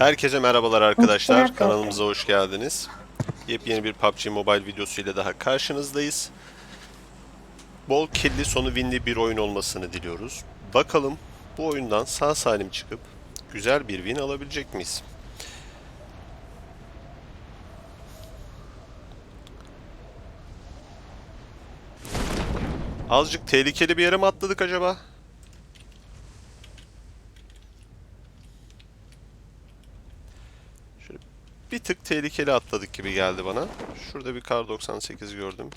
Herkese merhabalar arkadaşlar. Kanalımıza hoş geldiniz. Yepyeni bir PUBG Mobile videosuyla daha karşınızdayız. Bol killi sonu winli bir oyun olmasını diliyoruz. Bakalım bu oyundan sağ salim çıkıp güzel bir win alabilecek miyiz? Azıcık tehlikeli bir yere mi atladık acaba? Şöyle bir tık tehlikeli atladık gibi geldi bana. Şurada bir kar 98 gördüm.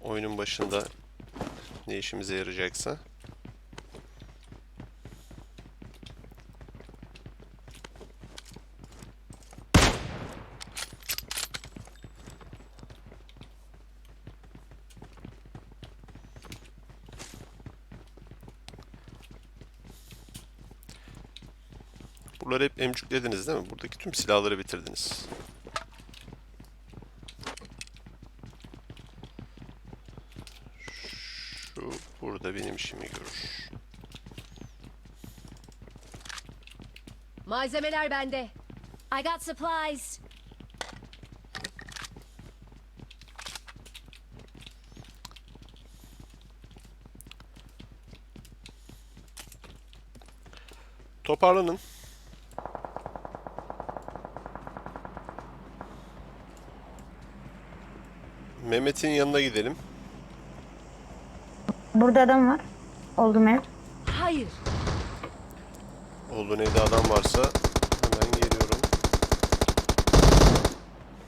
Oyunun başında ne işimize yarayacaksa. Buraları hep emcüklediniz değil mi? Buradaki tüm silahları bitirdiniz. Şu burada benim işimi görür. Malzemeler bende. I got supplies. Toparlanın. Mehmet'in yanına gidelim. Burada adam var. Oldum ev. Hayır. Olduğun evde adam varsa hemen geliyorum.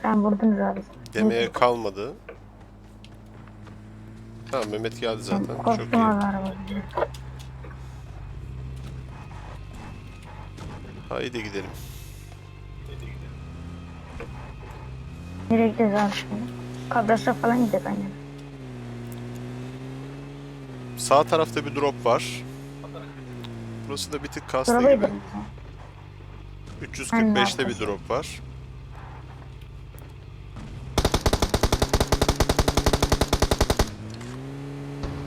Ben vurdum zaten. Demeye kalmadı. Tamam Mehmet geldi zaten. Çok Korktum iyi. abi. Haydi gidelim. Nereye gideceğiz abi şimdi? Kabras'a falan gideceğiz aynen. Sağ tarafta bir drop var. Burası da bir tık kastı gibi. gidelim. 345'te bir drop var.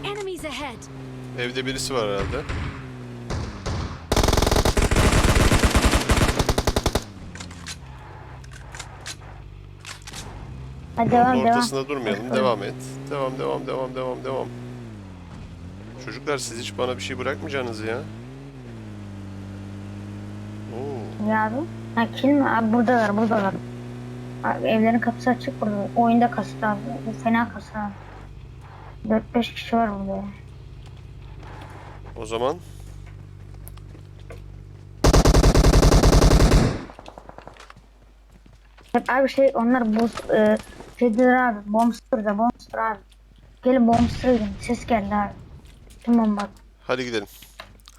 Enemies ahead. Evde birisi var herhalde. Hadi Yolun devam devam. ortasında durmayalım. Devam et. Devam devam devam devam devam. Çocuklar siz hiç bana bir şey bırakmayacaksınız ya. Oo. Ya abi. Ha kill mi? Abi buradalar buradalar. Abi, evlerin kapısı açık burada. Oyunda kasıtı abi. Fena kasıtı abi. 4-5 kişi var burada. ya. O zaman abi şey onlar bu e, şeydiler abi. Bombster'da Bombster abi. Gelin Bombster'a gidin. Ses geldi abi. Kim bomba? hadi gidelim.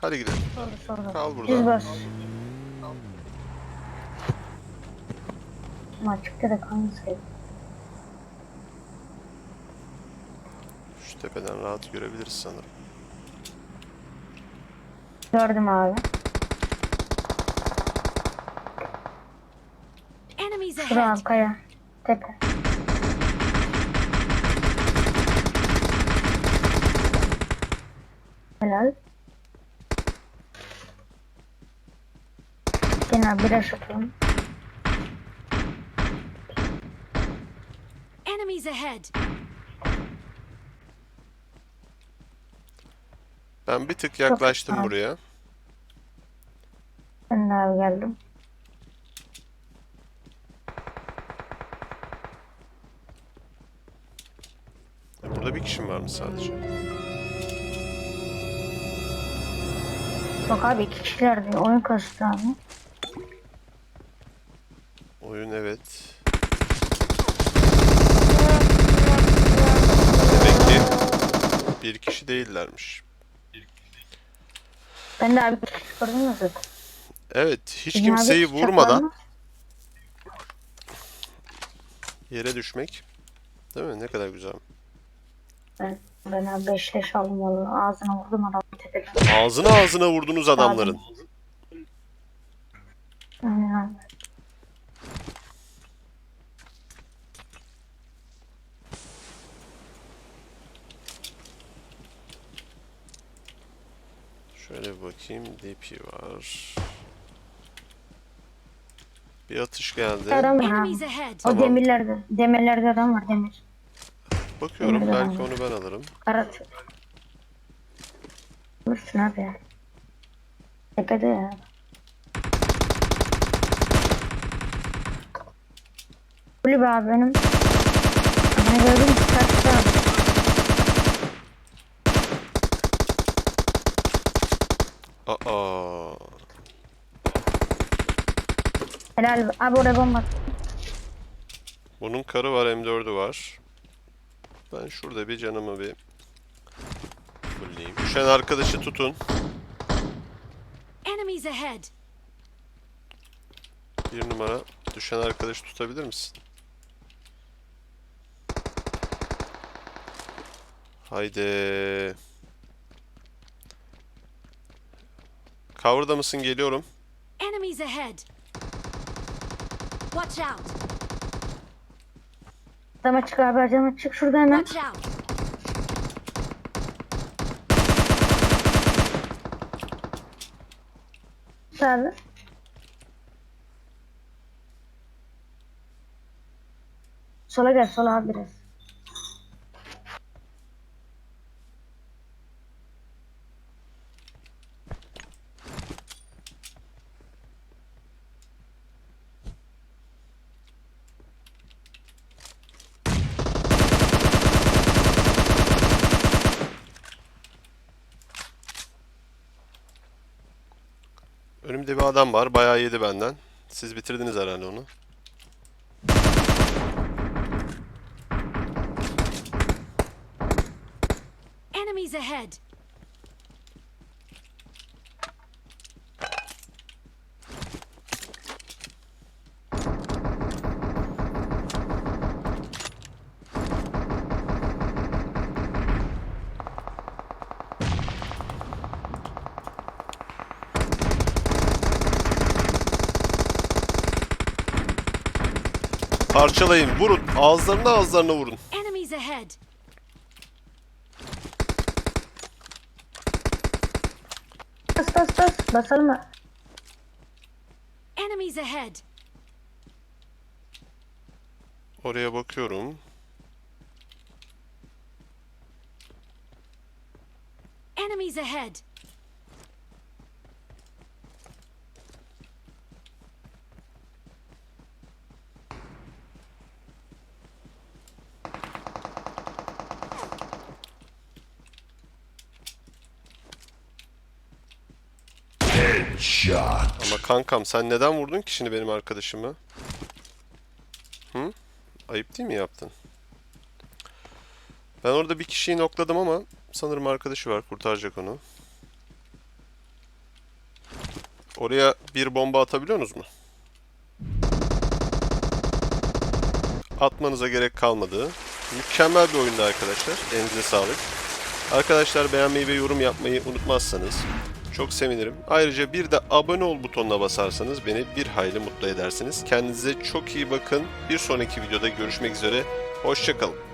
Hadi gidelim. Sordu sordu. Kal burada. Düz bas. Ama açıkta da kanız geldi. Şu tepeden rahat görebiliriz sanırım. Gördüm abi. Enemies ahead. kaya. Tepe. Helal. Gene abi biraz atalım. Enemies ahead. Ben bir tık yaklaştım Çok- buraya. Ben de geldim. Burada bir kişi mi varmış sadece? Bak abi iki kişilerdi. Oyun kasıtı abi. Oyun evet. Demek ki bir kişi değillermiş. Ben de abi iki kişi gördüm ya zaten. Evet, hiç Bizim kimseyi vurmadan yere düşmek. Değil mi? Ne kadar güzel. Ben, ben abi beş leş aldım valla. Ağzına vurdum adamı tepeden. Ağzına ağzına vurdunuz adamların. Aynen. Şöyle bir bakayım. DP var. Bir atış geldi. Adam var abi. O Tamam. demirlerde. Demirlerde adam var demir. Bakıyorum Demirde belki adam onu ben alırım. Karat. Vursun abi ya. Tepede ya. Kulübe abi benim. Beni gördün mü? Çıkarttı abi. Aa. Helal. Abi oraya bomba. Bunun karı var M4'ü var. Ben şurada bir canımı bir fulleyeyim. Düşen arkadaşı tutun. Enemies ahead. Bir numara. Düşen arkadaşı tutabilir misin? Haydi. Cover'da mısın? Geliyorum. Enemies ahead. Watch out. Adama çık abi adama çık şurada hemen. Sağda. Sola gel sola abi biraz. Önümde bir adam var. Bayağı yedi benden. Siz bitirdiniz herhalde onu. Enemies ahead. Parçalayın. Vurun. Ağızlarına ağızlarına vurun. Enemies ahead. Bas bas bas. Basalım? Enemies ahead. Oraya bakıyorum. Enemies ahead. Shot. Ama kankam sen neden vurdun ki şimdi benim arkadaşımı? Hı? Ayıp değil mi yaptın? Ben orada bir kişiyi nokladım ama sanırım arkadaşı var kurtaracak onu. Oraya bir bomba atabiliyorsunuz mu? Atmanıza gerek kalmadı. Mükemmel bir oyundu arkadaşlar. Elinize sağlık. Arkadaşlar beğenmeyi ve yorum yapmayı unutmazsanız çok sevinirim. Ayrıca bir de abone ol butonuna basarsanız beni bir hayli mutlu edersiniz. Kendinize çok iyi bakın. Bir sonraki videoda görüşmek üzere. Hoşçakalın.